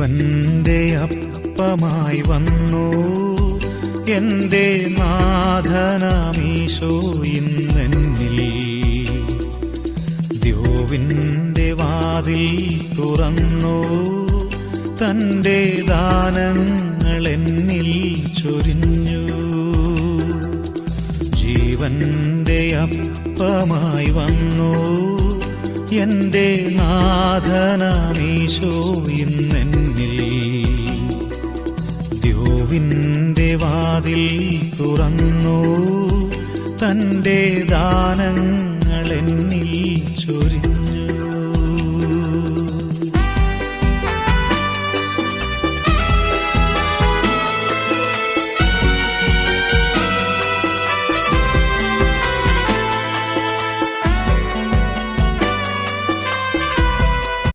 ജീവന്റെ അപ്പമായി വന്നു. എന്റെ നാഥനാമീശോ ഇന്നെന്നിൽ. ദ്യോവിന്റെ വാതിൽ തുറന്നു. തന്റെ ദാനങ്ങൾ എന്നിൽ ചൊരിഞ്ഞു. ജീവന്റെ അപ്പമായി വന്നു. എന്റെ നാഥനാമീശോ ഇന്നെന്നിൽ. അറിവിന്റെ വാതിൽ തുറന്നു. തന്റെ ദാനങ്ങളെന്നിൽ ചൊരിഞ്ഞു.